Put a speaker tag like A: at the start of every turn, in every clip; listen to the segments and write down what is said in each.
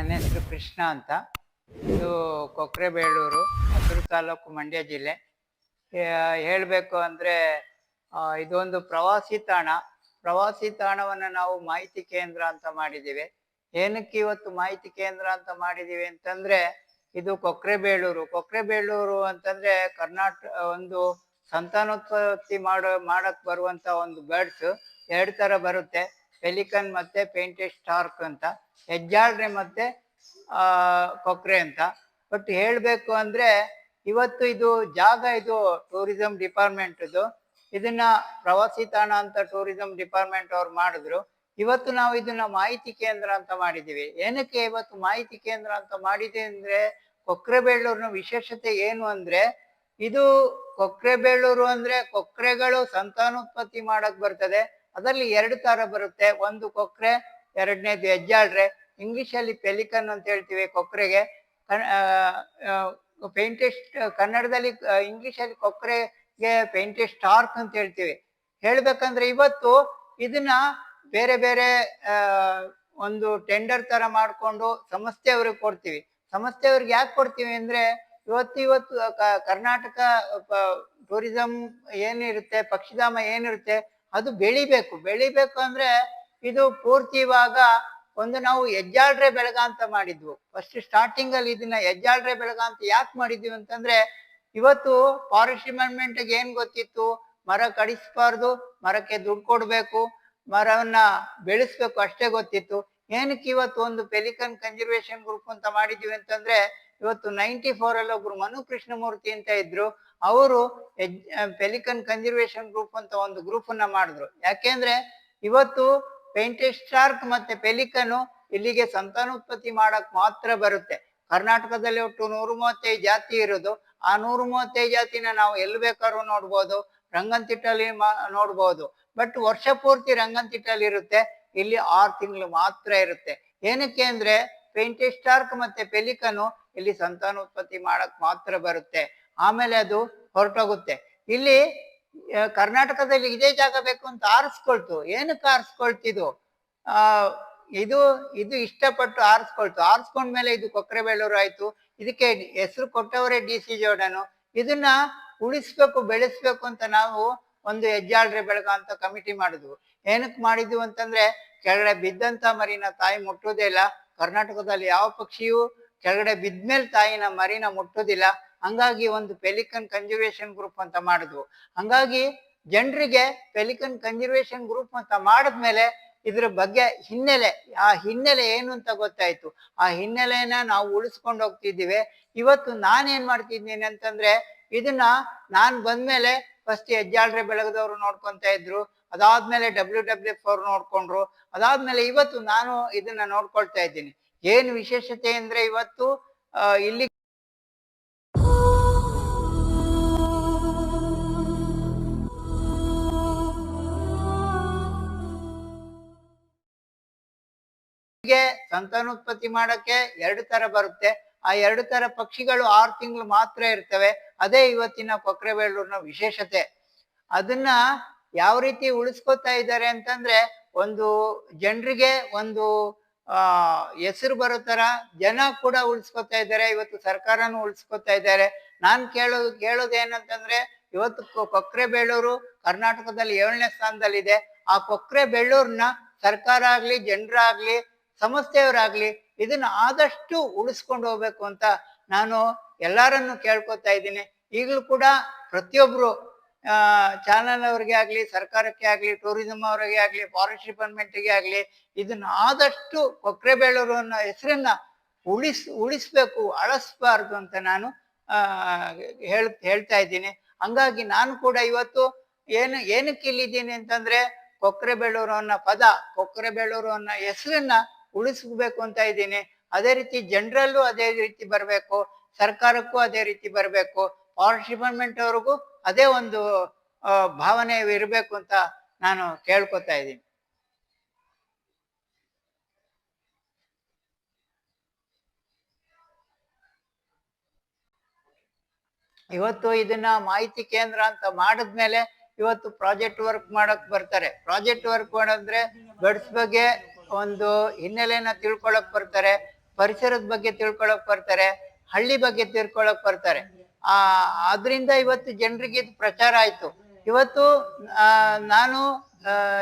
A: ನನ್ನ ಹೆಸರು ಕೃಷ್ಣ ಅಂತ. ಇದು ಕೊಕ್ರೆಬೇಳೂರು ಹಸಿರು ತಾಲೂಕು ಮಂಡ್ಯ ಜಿಲ್ಲೆ. ಹೇಳಬೇಕು ಅಂದರೆ ಇದೊಂದು ಪ್ರವಾಸಿ ತಾಣ. ಪ್ರವಾಸಿ ತಾಣವನ್ನು ನಾವು ಮಾಹಿತಿ ಕೇಂದ್ರ ಅಂತ ಮಾಡಿದ್ದೀವಿ ಏನಕ್ಕೆ ಇವತ್ತು ಮಾಹಿತಿ ಕೇಂದ್ರ ಅಂತ ಮಾಡಿದ್ದೀವಿ ಅಂತಂದರೆ, ಇದು ಕೊಕ್ರೆಬೇಳೂರು ಕೊಕ್ರೆಬೇಳೂರು ಅಂತಂದರೆ ಕರ್ನಾಟಕ ಒಂದು ಸಂತಾನೋತ್ಪತ್ತಿ ಮಾಡೋ ಮಾಡಕ್ಕೆ ಬರುವಂಥ ಒಂದು ಬರ್ಡ್ಸ್ ಎರಡು ಥರ ಬರುತ್ತೆ. ಪೆಲಿಕನ್ ಮತ್ತೆ ಪೇಂಟೆಡ್ ಸ್ಟಾರ್ಕ್ ಅಂತ, ಹೆಜ್ಜಾಳ್ರೆ ಮತ್ತೆ, ಆ, ಕೊಕ್ರೆ ಅಂತ. ಬಟ್ ಹೇಳ್ಬೇಕು ಅಂದ್ರೆ, ಇವತ್ತು ಇದು ಜಾಗ ಇದು ಟೂರಿಸಂ ಡಿಪಾರ್ಟ್ಮೆಂಟ್ ಇದನ್ನ ಪ್ರವಾಸಿ ತಾಣ ಅಂತ ಟೂರಿಸಂ ಡಿಪಾರ್ಟ್ಮೆಂಟ್ ಅವ್ರು ಮಾಡಿದ್ರು. ಇವತ್ತು ನಾವು ಇದನ್ನ ಮಾಹಿತಿ ಕೇಂದ್ರ ಅಂತ ಮಾಡಿದ್ದೀವಿ ಏನಕ್ಕೆ ಇವತ್ತು ಮಾಹಿತಿ ಕೇಂದ್ರ ಅಂತ ಮಾಡಿದೆ ಅಂದ್ರೆ ಕೊಕ್ರೆಬೇಳೂರಿನ ವಿಶೇಷತೆ ಏನು ಅಂದ್ರೆ, ಇದು ಕೊಕ್ರೆಬೇಳೂರು ಅಂದ್ರೆ ಕೊಕ್ರೆಗಳು ಸಂತಾನೋತ್ಪತ್ತಿ ಮಾಡಕ್ ಬರ್ತದೆ. ಅದರಲ್ಲಿ ಎರಡು ತರ ಬರುತ್ತೆ. ಒಂದು ಕೊಕ್ರೆ, ಎರಡನೇದು ಹೆಜ್ಜಾಳ್ರೆ. ಇಂಗ್ಲಿಷ್ ಅಲ್ಲಿ ಪೆಲಿಕನ್ ಅಂತ ಹೇಳ್ತೀವಿ ಕೊಕ್ರೆಗೆ. ಪೇಂಟೆಸ್ಟ್ ಕನ್ನಡದಲ್ಲಿ ಇಂಗ್ಲಿಷ್ ಅಲ್ಲಿ ಕೊಕ್ರೆಗೆ ಪೇಂಟೆಸ್ಟ್ ಸ್ಟಾರ್ಕ್ ಅಂತ ಹೇಳ್ತೀವಿ. ಹೇಳ್ಬೇಕಂದ್ರೆ ಇವತ್ತು ಇದನ್ನ ಬೇರೆ ಬೇರೆ ಒಂದು ಟೆಂಡರ್ ತರ ಮಾಡ್ಕೊಂಡು ಸಂಸ್ಥೆಯವ್ರಿಗೆ ಕೊಡ್ತೀವಿ. ಸಂಸ್ಥೆಯವ್ರಿಗೆ ಯಾಕೆ ಕೊಡ್ತೀವಿ ಅಂದ್ರೆ ಇವತ್ತು ಇವತ್ತು ಕರ್ನಾಟಕ ಟೂರಿಸಂ ಏನಿರುತ್ತೆ, ಪಕ್ಷಿಧಾಮ ಏನಿರುತ್ತೆ ಅದು ಬೆಳಿಬೇಕು. ಬೆಳಿಬೇಕು ಅಂದ್ರೆ ಇದು ಪೂರ್ತಿ ಇವಾಗ ಒಂದು ನಾವು ಹೆಜ್ಜಾಳ್ರೆ ಬೆಳಗ ಅಂತ ಮಾಡಿದ್ವು. ಫಸ್ಟ್ ಸ್ಟಾರ್ಟಿಂಗ್ ಅಲ್ಲಿ ಇದನ್ನ ಹೆಜ್ಜಾಳ್ರೆ ಬೆಳಗ ಅಂತ ಯಾಕೆ ಮಾಡಿದ್ವಿ ಅಂತಂದ್ರೆ ಇವತ್ತು ಫಾರೆಸ್ಟ್ ಡಿಪಾರ್ಟ್ಮೆಂಟ್ ಏನ್ ಗೊತ್ತಿತ್ತು? ಮರ ಕಡಿಸ್ಬಾರ್ದು, ಮರಕ್ಕೆ ದುಡ್ಡು ಕೊಡ್ಬೇಕು, ಮರವನ್ನ ಬೆಳೆಸ್ಬೇಕು ಅಷ್ಟೇ ಗೊತ್ತಿತ್ತು. ಏನಕ್ಕೆ ಇವತ್ತು ಒಂದು ಪೆಲಿಕನ್ ಕನ್ಸರ್ವೇಶನ್ ಗ್ರೂಪ್ ಅಂತ ಮಾಡಿದ್ವಿ ಅಂತಂದ್ರೆ ಇವತ್ತು ನೈಂಟಿ ಫೋರ್ ಅಲ್ಲಿ ಒಬ್ರು ಮನು ಕೃಷ್ಣಮೂರ್ತಿ ಅಂತ ಇದ್ರು. ಅವರು ಪೆಲಿಕನ್ ಕನ್ಸರ್ವೇಶನ್ ಗ್ರೂಪ್ ಅಂತ ಒಂದು ಗ್ರೂಪ್ ಅನ್ನ ಮಾಡಿದ್ರು. ಯಾಕೆಂದ್ರೆ ಇವತ್ತು ಪೇಂಟೆಡ್ ಸ್ಟಾರ್ಕ್ ಮತ್ತೆ ಪೆಲಿಕನ್ ಇಲ್ಲಿಗೆ ಸಂತಾನೋತ್ಪತ್ತಿ ಮಾಡಕ್ ಮಾತ್ರ ಬರುತ್ತೆ. ಕರ್ನಾಟಕದಲ್ಲಿ ಒಟ್ಟು ನೂರು ಮೂವತ್ತೈದು ಜಾತಿ ಇರೋದು. ಆ ನೂರ ಮೂವತ್ತೈದು ಜಾತಿನ ನಾವು ಎಲ್ಲಿ ಬೇಕಾದ್ರೂ ನೋಡ್ಬೋದು. ರಂಗಂತಿಟ್ಟಲ್ಲಿ ನೋಡ್ಬೋದು. ಬಟ್ ವರ್ಷ ಪೂರ್ತಿ ರಂಗಂತಿಟ್ಟಲ್ಲಿ ಇರುತ್ತೆ. ಇಲ್ಲಿ ಆರು ತಿಂಗಳು ಮಾತ್ರ ಇರುತ್ತೆ. ಏನಕ್ಕೆ ಅಂದ್ರೆ ಪೇಂಟೆಡ್ ಸ್ಟಾರ್ಕ್ ಮತ್ತೆ ಪೆಲಿಕನು ಇಲ್ಲಿ ಸಂತಾನೋತ್ಪತ್ತಿ ಮಾಡಕ್ ಮಾತ್ರ ಬರುತ್ತೆ. ಆಮೇಲೆ ಅದು ಹೊರಟೋಗುತ್ತೆ. ಇಲ್ಲಿ ಕರ್ನಾಟಕದಲ್ಲಿ ಇದೇ ಜಾಗ ಬೇಕು ಅಂತ ಆರಿಸ್ಕೊಳ್ತು. ಏನಕ್ಕೆ ಆರಿಸ್ಕೊಳ್ತಿದು ಆ, ಇದು ಇದು ಇಷ್ಟಪಟ್ಟು ಆರಿಸ್ಕೊಳ್ತು. ಆರಿಸ್ಕೊಂಡ್ಮೇಲೆ ಇದು ಕೊಕ್ರೆಬೇಳೂರು ಆಯ್ತು. ಇದಕ್ಕೆ ಹೆಸರು ಕೊಟ್ಟವರೇ ಡಿ ಸಿ ಜೋಡನು ಇದನ್ನ ಉಳಿಸ್ಬೇಕು, ಬೆಳೆಸ್ಬೇಕು ಅಂತ ನಾವು ಒಂದು ಹೆಜ್ಜಾಳ್ರೆ ಬೆಳಗ ಅಂತ ಕಮಿಟಿ ಮಾಡಿದ್ವು. ಏನಕ್ಕೆ ಮಾಡಿದ್ವು ಅಂತಂದ್ರೆ, ಕೆಳಗಡೆ ಬಿದ್ದಂತ ಮರಿನ ತಾಯಿ ಮುಟ್ಟೋದೇ ಇಲ್ಲ. ಕರ್ನಾಟಕದಲ್ಲಿ ಯಾವ ಪಕ್ಷಿಯೂ ಕೆಳಗಡೆ ಬಿದ್ಮೇಲೆ ತಾಯಿನ ಮರಿನ ಮುಟ್ಟೋದಿಲ್ಲ. ಹಂಗಾಗಿ ಒಂದು ಪೆಲಿಕನ್ ಕನ್ಸರ್ವೇಶನ್ ಗ್ರೂಪ್ ಅಂತ ಮಾಡಿದ್ವು. ಹಂಗಾಗಿ ಜನರಿಗೆ ಪೆಲಿಕನ್ ಕನ್ಸರ್ವೇಶನ್ ಗ್ರೂಪ್ ಅಂತ ಮಾಡಿದ್ಮೇಲೆ ಇದ್ರ ಬಗ್ಗೆ ಹಿನ್ನೆಲೆ, ಆ ಹಿನ್ನೆಲೆ ಏನು ಅಂತ ಗೊತ್ತಾಯ್ತು. ಆ ಹಿನ್ನೆಲೆಯನ್ನ ನಾವು ಉಳಿಸ್ಕೊಂಡು ಹೋಗ್ತಿದ್ದೀವಿ. ಇವತ್ತು ನಾನೇನ್ ಮಾಡ್ತಿದ್ದೀನಿ ಅಂತಂದ್ರೆ, ಇದನ್ನ ನಾನ್ ಬಂದ್ಮೇಲೆ ಫಸ್ಟ್ ಹೆಜ್ಜಾಳ್ರೆ ಬೆಳಗದವ್ರು ನೋಡ್ಕೊಂತ ಇದ್ರು. ಅದಾದ್ಮೇಲೆ ಡಬ್ಲ್ಯೂ ಡಬ್ಲ್ಯೂ ಎಫ್ ಅವ್ರು ನೋಡ್ಕೊಂಡ್ರು. ಅದಾದ್ಮೇಲೆ ಇವತ್ತು ನಾನು ಇದನ್ನ ನೋಡ್ಕೊಳ್ತಾ ಇದ್ದೀನಿ. ಏನು ವಿಶೇಷತೆ ಅಂದ್ರೆ ಇವತ್ತು ಇಲ್ಲಿ ಗೆ ಸಂತಾನೋತ್ಪತ್ತಿ ಮಾಡಕ್ಕೆ ಎರಡು ತರ ಬರುತ್ತೆ. ಆ ಎರಡು ತರ ಪಕ್ಷಿಗಳು ಆರು ತಿಂಗಳು ಮಾತ್ರ ಇರ್ತವೆ. ಅದೇ ಇವತ್ತಿನ ಕೊಕ್ರೆಬೇಳೂರಿನ ವಿಶೇಷತೆ. ಅದನ್ನ ಯಾವ ರೀತಿ ಉಳಿಸ್ಕೊತಾ ಇದ್ದಾರೆ ಅಂತಂದ್ರೆ ಒಂದು ಜನರಿಗೆ ಒಂದು, ಆ, ಹೆಸರು ಬರೋ ತರ ಜನ ಕೂಡ ಉಳಿಸ್ಕೊತಾ ಇದ್ದಾರೆ. ಇವತ್ತು ಸರ್ಕಾರನು ಉಳಿಸ್ಕೊತಾ ಇದ್ದಾರೆ. ನಾನ್ ಕೇಳೋದು ಕೇಳೋದು ಏನಂತಂದ್ರೆ ಇವತ್ತು ಕೊಕ್ರೆ ಕೊಕ್ರೆಬೇಳೂರು ಕರ್ನಾಟಕದಲ್ಲಿ ಏಳನೇ ಸ್ಥಾನದಲ್ಲಿದೆ. ಆ ಕೊಕ್ರೆಬೇಳೂರ್ನ ಸರ್ಕಾರ ಆಗ್ಲಿ ಜನರಾಗ್ಲಿ ಸಂಸ್ಥೆಯವರಾಗ್ಲಿ ಇದನ್ನ ಆದಷ್ಟು ಉಳಿಸ್ಕೊಂಡು ಹೋಗ್ಬೇಕು ಅಂತ ನಾನು ಎಲ್ಲರನ್ನು ಕೇಳ್ಕೊತಾ ಇದ್ದೀನಿ. ಈಗಲೂ ಕೂಡ ಪ್ರತಿಯೊಬ್ರು, ಆ, ಚಾನಲ್ ಅವ್ರಿಗೆ ಆಗ್ಲಿ, ಸರ್ಕಾರಕ್ಕೆ ಆಗ್ಲಿ, ಟೂರಿಸಂ ಅವರಿಗೆ ಆಗ್ಲಿ, ಫಾರೆಸ್ಟ್ ಡಿಪಾರ್ಟ್ಮೆಂಟ್ಗೆ ಆಗ್ಲಿ, ಇದನ್ನ ಆದಷ್ಟು ಕೊಕ್ರೆಬೇಳೂರು ಅನ್ನೋ ಹೆಸರನ್ನ ಉಳಿಸ್, ಉಳಿಸ್ಬೇಕು, ಅಳಸ್ಬಾರ್ದು ಅಂತ ನಾನು ಹೇಳ್, ಹೇಳ್ತಾ ಇದ್ದೀನಿ. ಹಂಗಾಗಿ ನಾನು ಕೂಡ ಇವತ್ತು ಏನು, ಏನಕ್ಕೆ ಇಲ್ಲಿದ್ದೀನಿ ಅಂತಂದ್ರೆ ಕೊಕ್ರೆಬೇಳೂರು ಅನ್ನೋ ಪದ ಕೊಕ್ರೆಬೇಳೂರು ಅನ್ನೋ ಹೆಸರನ್ನ ಉಳಿಸ್ಬೇಕು ಅಂತ ಇದ್ದೀನಿ. ಅದೇ ರೀತಿ ಜನರಲ್ಲೂ ಅದೇ ರೀತಿ ಬರಬೇಕು. ಸರ್ಕಾರಕ್ಕೂ ಅದೇ ರೀತಿ ಬರಬೇಕು. ಫಾರೆಸ್ಟ್ ಡಿಪಾರ್ಟ್ಮೆಂಟ್ ಅವ್ರಿಗೂ ಅದೇ ಒಂದು ಭಾವನೆ ಇರಬೇಕು ಅಂತ ನಾನು ಕೇಳ್ಕೊತಾ ಇದ್ದೀನಿ. ಇವತ್ತು ಇದನ್ನ ಮಾಹಿತಿ ಕೇಂದ್ರ ಅಂತ ಮಾಡಿದ್ಮೇಲೆ ಇವತ್ತು ಪ್ರಾಜೆಕ್ಟ್ ವರ್ಕ್ ಮಾಡಕ್ ಬರ್ತಾರೆ. ಪ್ರಾಜೆಕ್ಟ್ ವರ್ಕ್ ಮಾಡಿದ್ರೆ ಗಡ್ಸ್ ಬಗ್ಗೆ ಒಂದು ಹಿನ್ನೆಲೆಯನ್ನ ತಿಳ್ಕೊಳಕ್ ಬರ್ತಾರೆ, ಪರಿಸರದ ಬಗ್ಗೆ ತಿಳ್ಕೊಳಕ್ ಬರ್ತಾರೆ, ಹಳ್ಳಿ ಬಗ್ಗೆ ತಿಳ್ಕೊಳಕ್ ಬರ್ತಾರೆ. ಆ, ಅದರಿಂದ ಇವತ್ತು ಜನರಿಗೆ ಇದು ಪ್ರಚಾರ ಆಯ್ತು. ಇವತ್ತು ನಾನು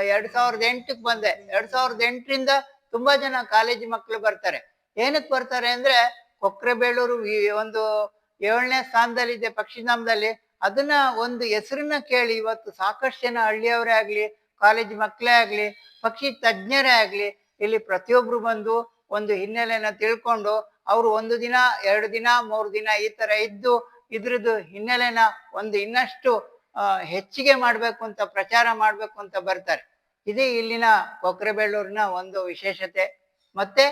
A: ಎರಡ್ ಸಾವಿರದ ಎಂಟಕ್ಕೆ ಬಂದೆ. ಎರಡ್ ಸಾವಿರದ ಎಂಟರಿಂದ ತುಂಬಾ ಜನ ಕಾಲೇಜ್ ಮಕ್ಕಳು ಬರ್ತಾರೆ. ಏನಕ್ಕೆ ಬರ್ತಾರೆ ಅಂದ್ರೆ, ಕೊಕ್ರೆಬೇಳೂರು ಒಂದು ಏಳನೇ ಸ್ಥಾನದಲ್ಲಿದೆ ಪಕ್ಷಿಧಾಮದಲ್ಲಿ. ಅದನ್ನ ಒಂದು ಹೆಸರನ್ನ ಕೇಳಿ, ಇವತ್ತು ಸಾಕಷ್ಟು ಜನ ಹಳ್ಳಿಯವರೇ ಆಗ್ಲಿ ಕಾಲೇಜ್ ಮಕ್ಕಳೇ ಆಗ್ಲಿ, ಪಕ್ಷಿ ತಜ್ಞರೇ ಆಗ್ಲಿ, ಇಲ್ಲಿ ಪ್ರತಿಯೊಬ್ರು ಬಂದು ಒಂದು ಹಿನ್ನೆಲೆನ ತಿಳ್ಕೊಂಡು ಅವ್ರು ಒಂದು ದಿನ, ಎರಡು ದಿನ, ಮೂರು ದಿನ ಈ ತರ ಇದ್ದು ಇದ್ರದ್ದು ಹಿನ್ನೆಲೆನ ಒಂದು ಇನ್ನಷ್ಟು ಹೆಚ್ಚಿಗೆ ಮಾಡ್ಬೇಕು ಅಂತ ಪ್ರಚಾರ ಮಾಡ್ಬೇಕು ಅಂತ ಬರ್ತಾರೆ. ಇದೇ ಇಲ್ಲಿನ ಕೊಕ್ರೆಬೆಳ್ಳೂರಿನ ಒಂದು ವಿಶೇಷತೆ. ಮತ್ತೆ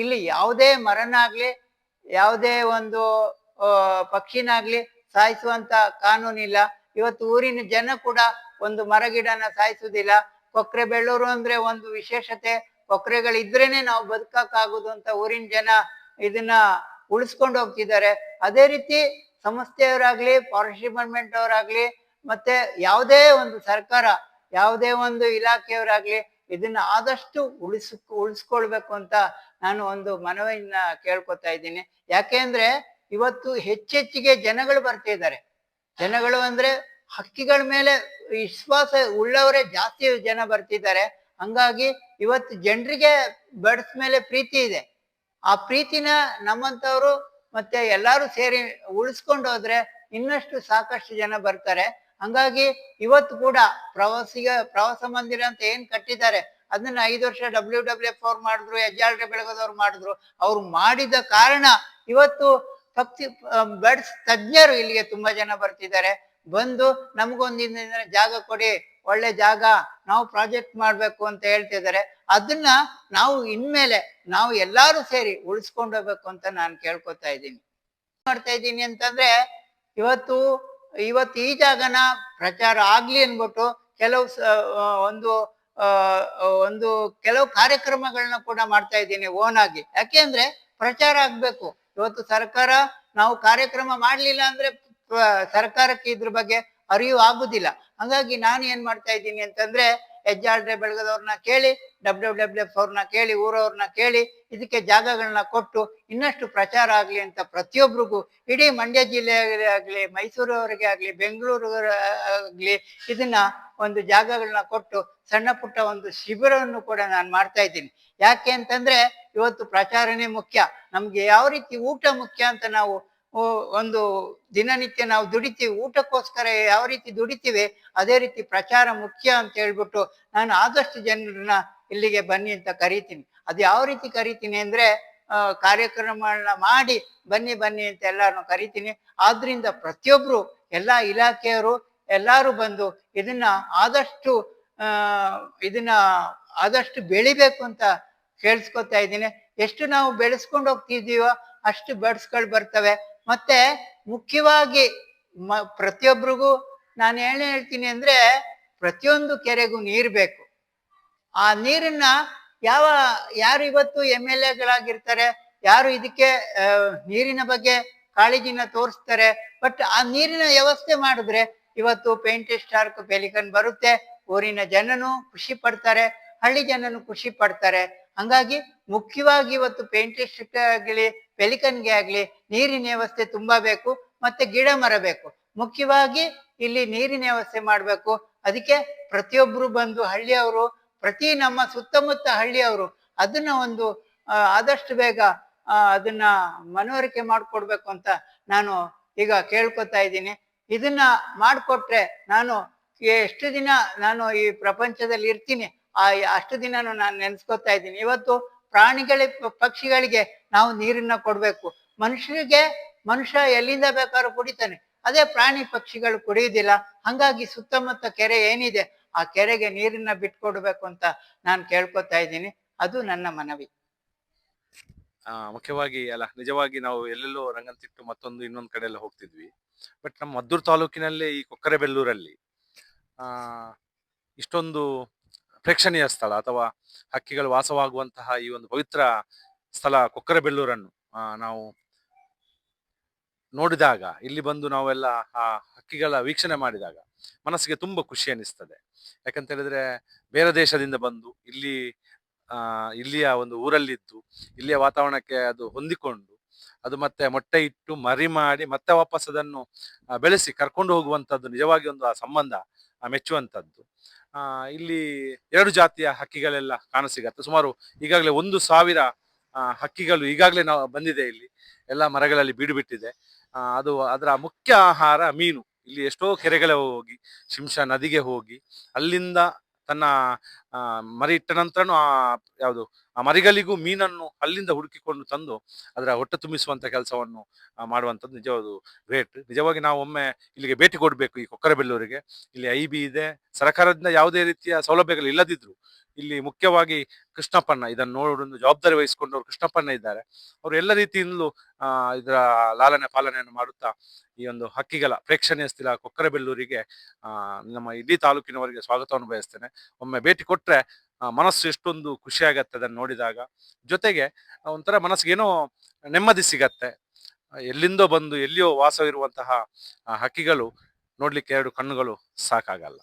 A: ಇಲ್ಲಿ ಯಾವುದೇ ಮರನಾಗ್ಲಿ, ಯಾವುದೇ ಒಂದು ಪಕ್ಷಿನಾಗ್ಲಿ ಸಾಯಿಸುವಂತ ಕಾನೂನಿಲ್ಲ. ಇವತ್ತು ಊರಿನ ಜನ ಕೂಡ ಒಂದು ಮರಗಿಡನ ಸಾಯಿಸುದಿಲ್ಲ ಕೊಕ್ರೆ ಬೆಳ್ಳೂರು ಅಂದ್ರೆ ಒಂದು ವಿಶೇಷತೆ. ಕೊಕ್ರೆಗಳಿದ್ರೇನೆ ನಾವು ಬದುಕಕ್ಕಾಗುದು ಅಂತ ಊರಿನ ಜನ ಇದನ್ನ ಉಳಿಸ್ಕೊಂಡು ಹೋಗ್ತಿದ್ದಾರೆ. ಅದೇ ರೀತಿ ಸಂಸ್ಥೆಯವರಾಗ್ಲಿ ಫಾರೆಸ್ಟ್ ಡಿಪಾರ್ಟ್ಮೆಂಟ್ ಅವರಾಗ್ಲಿ, ಮತ್ತೆ ಯಾವುದೇ ಒಂದು ಸರ್ಕಾರ, ಯಾವುದೇ ಒಂದು ಇಲಾಖೆಯವರಾಗ್ಲಿ ಇದನ್ನ ಆದಷ್ಟು ಉಳಿಸ್, ಉಳಿಸ್ಕೊಳ್ಬೇಕು ಅಂತ ನಾನು ಒಂದು ಮನವಿಯನ್ನ ಕೇಳ್ಕೊತಾ ಇದ್ದೀನಿ. ಯಾಕೆಂದ್ರೆ ಇವತ್ತು ಹೆಚ್ಚೆಚ್ಚಿಗೆ ಜನಗಳು ಬರ್ತಿದ್ದಾರೆ. ಜನಗಳು ಅಂದ್ರೆ ಹಕ್ಕಿಗಳ ಮೇಲೆ ವಿಶ್ವಾಸ ಉಳ್ಳವರೇ ಜಾಸ್ತಿ ಜನ ಬರ್ತಿದ್ದಾರೆ. ಹಂಗಾಗಿ ಇವತ್ತು ಜನರಿಗೆ ಬರ್ಡ್ಸ್ ಮೇಲೆ ಪ್ರೀತಿ ಇದೆ. ಆ ಪ್ರೀತಿನ ನಮ್ಮಂತವ್ರು ಮತ್ತೆ ಎಲ್ಲಾರು ಸೇರಿ ಉಳಿಸ್ಕೊಂಡು ಹೋದ್ರೆ ಇನ್ನಷ್ಟು ಸಾಕಷ್ಟು ಜನ ಬರ್ತಾರೆ. ಹಂಗಾಗಿ ಇವತ್ತು ಕೂಡ ಪ್ರವಾಸಿಗ, ಪ್ರವಾಸ ಮಂದಿರ ಅಂತ ಏನ್ ಕಟ್ಟಿದ್ದಾರೆ, ಅದನ್ನ ಐದು ವರ್ಷ ಡಬ್ಲ್ಯೂ ಡಬ್ಲ್ಯೂ ಎಫ್ ಅವ್ರು ಮಾಡಿದ್ರು ಡಿ ಬೆಳಗದವ್ರು ಮಾಡಿದ್ರು. ಅವ್ರು ಮಾಡಿದ ಕಾರಣ ಇವತ್ತು ಪಕ್ಷಿ ಬರ್ಡ್ಸ್ ತಜ್ಞರು ಇಲ್ಲಿಗೆ ತುಂಬಾ ಜನ ಬರ್ತಿದ್ದಾರೆ. ಬಂದು ನಮಗೊಂದಿನ ಜಾಗ ಕೊಡಿ, ಒಳ್ಳೆ ಜಾಗ, ನಾವು ಪ್ರಾಜೆಕ್ಟ್ ಮಾಡ್ಬೇಕು ಅಂತ ಹೇಳ್ತಿದ್ದಾರೆ. ಅದನ್ನ ನಾವು ಇನ್ಮೇಲೆ ನಾವು ಎಲ್ಲಾರು ಸೇರಿ ಉಳಿಸ್ಕೊಂಡು ಹೋಗ್ಬೇಕು ಅಂತ ನಾನು ಕೇಳ್ಕೊತಾ ಇದ್ದೀನಿ. ಮಾಡ್ತಾ ಇದ್ದೀನಿ ಅಂತಂದ್ರೆ, ಇವತ್ತು ಇವತ್ತು ಈ ಜಾಗನ ಪ್ರಚಾರ ಆಗ್ಲಿ ಅನ್ಬಿಟ್ಟು ಕೆಲವು ಒಂದು ಒಂದು ಕೆಲವು ಕಾರ್ಯಕ್ರಮಗಳನ್ನ ಕೂಡ ಮಾಡ್ತಾ ಇದ್ದೀನಿ ಓನ್ ಆಗಿ. ಯಾಕೆಂದ್ರೆ ಪ್ರಚಾರ ಆಗ್ಬೇಕು. ಇವತ್ತು ಸರ್ಕಾರ ನಾವು ಕಾರ್ಯಕ್ರಮ ಮಾಡ್ಲಿಲ್ಲ ಅಂದ್ರೆ ಸರ್ಕಾರಕ್ಕೆ ಇದ್ರ ಬಗ್ಗೆ ಅರಿವು ಆಗುದಿಲ್ಲ. ಹಂಗಾಗಿ ನಾನು ಏನ್ ಮಾಡ್ತಾ ಇದ್ದೀನಿ ಅಂತಂದ್ರೆ ಡಿ ಬೆಳಗದವ್ರನ್ನ ಕೇಳಿ ಡಬ್ಲ್ಯೂ ಡಬ್ಲ್ಯೂ ಎಫ್ ಅವ್ರನ್ನ ಕೇಳಿ, ಊರವ್ರನ್ನ ಕೇಳಿ, ಇದಕ್ಕೆ ಜಾಗಗಳನ್ನ ಕೊಟ್ಟು, ಇನ್ನಷ್ಟು ಪ್ರಚಾರ ಆಗ್ಲಿ ಅಂತ ಪ್ರತಿಯೊಬ್ಬರಿಗೂ ಇಡೀ ಮಂಡ್ಯ ಜಿಲ್ಲೆ ಆಗ್ಲಿ ಮೈಸೂರವರಿಗೆ ಆಗ್ಲಿ ಬೆಂಗಳೂರು ಆಗ್ಲಿ, ಇದನ್ನ ಒಂದು ಜಾಗಗಳನ್ನ ಕೊಟ್ಟು, ಸಣ್ಣ ಪುಟ್ಟ ಒಂದು ಶಿಬಿರವನ್ನು ಕೂಡ ನಾನು ಮಾಡ್ತಾ ಇದ್ದೀನಿ. ಯಾಕೆ ಅಂತಂದ್ರೆ, ಇವತ್ತು ಪ್ರಚಾರನೇ ಮುಖ್ಯ. ನಮ್ಗೆ ಯಾವ ರೀತಿ ಊಟ ಮುಖ್ಯ ಅಂತ ನಾವು ಒಂದು ದಿನನಿತ್ಯ ನಾವು ದುಡಿತೀವಿ, ಊಟಕ್ಕೋಸ್ಕರ ಯಾವ ರೀತಿ ದುಡಿತೀವಿ, ಅದೇ ರೀತಿ ಪ್ರಚಾರ ಮುಖ್ಯ ಅಂತ ಹೇಳ್ಬಿಟ್ಟು ನಾನು ಆದಷ್ಟು ಜನರನ್ನ ಇಲ್ಲಿಗೆ ಬನ್ನಿ ಅಂತ ಕರಿತೀನಿ. ಅದು ಯಾವ ರೀತಿ ಕರಿತೀನಿ ಅಂದ್ರೆ ಕಾರ್ಯಕ್ರಮಗಳನ್ನ ಮಾಡಿ ಬನ್ನಿ ಬನ್ನಿ ಅಂತ ಎಲ್ಲಾರನ್ನು ಕರಿತೀನಿ. ಆದ್ರಿಂದ ಪ್ರತಿಯೊಬ್ರು, ಎಲ್ಲಾ ಇಲಾಖೆಯವರು ಎಲ್ಲರೂ ಬಂದು ಇದನ್ನ ಆದಷ್ಟು ಇದನ್ನ ಆದಷ್ಟು ಬೆಳಿಬೇಕು ಅಂತ ಕೇಳಿಸ್ಕೊತಾ ಇದ್ದೀನಿ. ಎಷ್ಟು ನಾವು ಬೆಳೆಸ್ಕೊಂಡು ಹೋಗ್ತಿದೀವೋ ಅಷ್ಟು ಬರ್ಡ್ಸ್ಗಳು ಬರ್ತವೆ. ಮತ್ತೆ ಮುಖ್ಯವಾಗಿ ಮ ಪ್ರತಿಯೊಬ್ಬರಿಗೂ ನಾನು ಏನು ಹೇಳ್ತೀನಿ ಅಂದ್ರೆ ಪ್ರತಿಯೊಂದು ಕೆರೆಗೂ ನೀರು ಬೇಕು. ಆ ನೀರನ್ನ ಯಾವ, ಯಾರು ಇವತ್ತು ಎಂ ಎಲ್ ಎಗಳಾಗಿರ್ತಾರೆ, ಯಾರು ಇದಕ್ಕೆ ನೀರಿನ ಬಗ್ಗೆ ಕಾಳಜಿನ ತೋರಿಸ್ತಾರೆ, ಬಟ್ ಆ ನೀರಿನ ವ್ಯವಸ್ಥೆ ಮಾಡಿದ್ರೆ ಇವತ್ತು ಪೇಂಟ್ ಸ್ಟಾರ್ಕ್ ಪೆಲಿಕನ್ ಬರುತ್ತೆ, ಊರಿನ ಜನನು ಖುಷಿ ಪಡ್ತಾರೆ, ಹಳ್ಳಿ ಜನನು ಖುಷಿ ಪಡ್ತಾರೆ. ಹಂಗಾಗಿ ಮುಖ್ಯವಾಗಿ ಇವತ್ತು ಪೇಂಟಿಸ್ಟ್ ಆಗಲಿ ಪೆಲಿಕನ್ಗೆ ಆಗಲಿ ನೀರಿನ ವ್ಯವಸ್ಥೆ ತುಂಬಾ ಬೇಕು ಮತ್ತೆ ಗಿಡ ಮರ ಬೇಕು. ಮುಖ್ಯವಾಗಿ ಇಲ್ಲಿ ನೀರಿನ ವ್ಯವಸ್ಥೆ ಮಾಡಬೇಕು. ಅದಕ್ಕೆ ಪ್ರತಿಯೊಬ್ರು ಬಂದು ಹಳ್ಳಿಯವರು, ಪ್ರತಿ ನಮ್ಮ ಸುತ್ತಮುತ್ತ ಹಳ್ಳಿಯವರು ಅದನ್ನ ಒಂದು ಆದಷ್ಟು ಬೇಗ ಅದನ್ನ ಮನವರಿಕೆ ಮಾಡಿಕೊಡ್ಬೇಕು ಅಂತ ನಾನು ಈಗ ಕೇಳ್ಕೊತಾ ಇದ್ದೀನಿ. ಇದನ್ನ ಮಾಡಿಕೊಟ್ರೆ ನಾನು ಎಷ್ಟು ದಿನ ನಾನು ಈ ಪ್ರಪಂಚದಲ್ಲಿ ಇರ್ತೀನಿ ಆ ಅಷ್ಟು ದಿನನೂ ನಾನು ನೆನೆಸ್ಕೊತಾ ಇದ್ದೀನಿ. ಇವತ್ತು ಪ್ರಾಣಿಗಳಿಗೆ, ಪಕ್ಷಿಗಳಿಗೆ ನಾವು ನೀರನ್ನ ಕೊಡಬೇಕು. ಮನುಷ್ಯರಿಗೆ, ಮನುಷ್ಯ ಎಲ್ಲಿಂದ ಬೇಕಾದ್ರೂ ಕುಡಿತಾನೆ. ಅದೇ ಪ್ರಾಣಿ ಪಕ್ಷಿಗಳು ಕುಡಿಯುವುದಿಲ್ಲ ಹಂಗಾಗಿ ಸುತ್ತಮುತ್ತ ಕೆರೆ ಏನಿದೆ, ಆ ಕೆರೆಗೆ ನೀರನ್ನ ಬಿಟ್ಕೊಡ್ಬೇಕು ಅಂತ ನಾನು ಕೇಳ್ಕೊತಾ ಇದ್ದೀನಿ. ಅದು ನನ್ನ ಮನವಿ.
B: ಮುಖ್ಯವಾಗಿ ಅಲ್ಲ, ನಿಜವಾಗಿ ನಾವು ಎಲ್ಲೆಲ್ಲೋ ರಂಗನತಿಟ್ಟು ಮತ್ತೊಂದು ಇನ್ನೊಂದು ಕಡೆ ಎಲ್ಲ ಹೋಗ್ತಿದ್ವಿ. ಬಟ್ ನಮ್ಮ ಮದ್ದೂರು ತಾಲೂಕಿನಲ್ಲಿ ಈ ಕೊಕ್ಕರೆಬೆಲ್ಲೂರಲ್ಲಿ ಇಷ್ಟೊಂದು ಪ್ರೇಕ್ಷಣೀಯ ಸ್ಥಳ ಅಥವಾ ಹಕ್ಕಿಗಳು ವಾಸವಾಗುವಂತಹ ಈ ಒಂದು ಪವಿತ್ರ ಸ್ಥಳ ಕೊಕ್ಕರೆಬೆಳ್ಳೂರನ್ನು ನಾವು ನೋಡಿದಾಗ, ಇಲ್ಲಿ ಬಂದು ನಾವೆಲ್ಲ ಆ ಹಕ್ಕಿಗಳ ವೀಕ್ಷಣೆ ಮಾಡಿದಾಗ ಮನಸ್ಸಿಗೆ ತುಂಬಾ ಖುಷಿ ಅನಿಸ್ತದೆ ಯಾಕಂತ ಹೇಳಿದ್ರೆ, ಬೇರೆ ದೇಶದಿಂದ ಬಂದು ಇಲ್ಲಿ ಇಲ್ಲಿಯ ಒಂದು ಊರಲ್ಲಿದ್ದು, ಇಲ್ಲಿಯ ವಾತಾವರಣಕ್ಕೆ ಅದು ಹೊಂದಿಕೊಂಡು, ಅದು ಮತ್ತೆ ಮೊಟ್ಟೆ ಇಟ್ಟು ಮರಿ ಮಾಡಿ ಮತ್ತೆ ವಾಪಸ್ ಅದನ್ನು ಬೆಳೆಸಿ ಕರ್ಕೊಂಡು ಹೋಗುವಂಥದ್ದು ನಿಜವಾಗಿ ಒಂದು ಆ ಸಂಬಂಧ ಮೆಚ್ಚುವಂಥದ್ದು ಇಲ್ಲಿ ಎರಡು ಜಾತಿಯ ಹಕ್ಕಿಗಳೆಲ್ಲ ಕಾಣಸಿಗತ್ತೆ. ಸುಮಾರು ಈಗಾಗಲೇ ಒಂದು ಸಾವಿರ ಹಕ್ಕಿಗಳು ಈಗಾಗಲೇ ನಾವು ಬಂದಿದೆ ಇಲ್ಲಿ. ಎಲ್ಲ ಮರಗಳಲ್ಲಿ ಬೀಡು ಬಿಟ್ಟಿದೆ ಅದು ಅದರ ಮುಖ್ಯ ಆಹಾರ ಮೀನು. ಇಲ್ಲಿ ಎಷ್ಟೋ ಕೆರೆಗಳ ಹೋಗಿ, ಶಿಂಷ ನದಿಗೆ ಹೋಗಿ, ಅಲ್ಲಿಂದ ತನ್ನ ಮರಿ ಇಟ್ಟ ನಂತರನೂ ಆ, ಯಾವುದು, ಆ ಮರಿಗಳಿಗೂ ಮೀನನ್ನು ಅಲ್ಲಿಂದ ಹುಡುಕಿಕೊಂಡು ತಂದು ಅದರ ಹೊಟ್ಟೆ ತುಂಬಿಸುವಂಥ ಕೆಲಸವನ್ನು ಮಾಡುವಂಥದ್ದು ನಿಜವಾದ ಗ್ರೇಟ್. ನಿಜವಾಗಿ ನಾವು ಒಮ್ಮೆ ಇಲ್ಲಿಗೆ ಭೇಟಿ ಕೊಡಬೇಕು ಈ ಕೊಕ್ಕರಬೆಲ್ಲೂರಿಗೆ. ಇಲ್ಲಿ ಐ ಬಿ ಇದೆ. ಸರ್ಕಾರದಿಂದ ಯಾವುದೇ ರೀತಿಯ ಸೌಲಭ್ಯಗಳು ಇಲ್ಲದಿದ್ರು ಇಲ್ಲಿ ಮುಖ್ಯವಾಗಿ ಕೃಷ್ಣಪ್ಪಣ್ಣ, ಇದನ್ನು ನೋಡೊಂದು ಜವಾಬ್ದಾರಿ ವಹಿಸಿಕೊಂಡವರು ಕೃಷ್ಣಪ್ಪಣ್ಣ ಇದ್ದಾರೆ. ಅವರು ಎಲ್ಲ ರೀತಿಯಿಂದಲೂ ಇದರ ಲಾಲನೆ ಪಾಲನೆಯನ್ನು ಮಾಡುತ್ತಾ ಈ ಒಂದು ಹಕ್ಕಿಗಳ ಪ್ರೇಕ್ಷಣೀಯ ಸ್ಥಳ ಕೊಕ್ಕರಬೆಲ್ಲೂರಿಗೆ ನಮ್ಮ ಇಡೀ ತಾಲೂಕಿನವರಿಗೆ ಸ್ವಾಗತವನ್ನು ಬಯಸ್ತೇನೆ. ಒಮ್ಮೆ ಭೇಟಿ ಕೊಟ್ರೆ ಮನಸ್ಸು ಎಷ್ಟೊಂದು ಖುಷಿ ಆಗತ್ತೆ ಅದನ್ನು ನೋಡಿದಾಗ. ಜೊತೆಗೆ ಒಂಥರ ಮನಸ್ಸಿಗೇನೋ ನೆಮ್ಮದಿ ಸಿಗತ್ತೆ. ಎಲ್ಲಿಂದೋ ಬಂದು ಎಲ್ಲಿಯೋ ವಾಸವಿರುವಂತಹ ಹಕ್ಕಿಗಳು ನೋಡ್ಲಿಕ್ಕೆ ಎರಡು ಕಣ್ಣುಗಳು ಸಾಕಾಗಲ್ಲ.